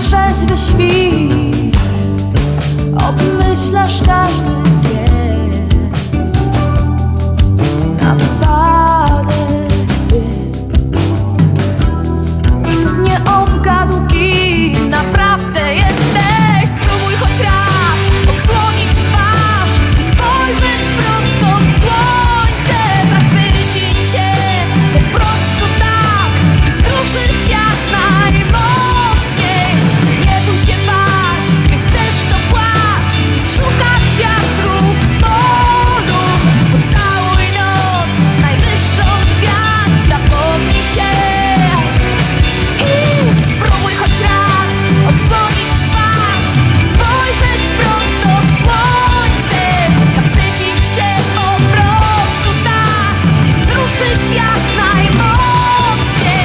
trzeźwy świt.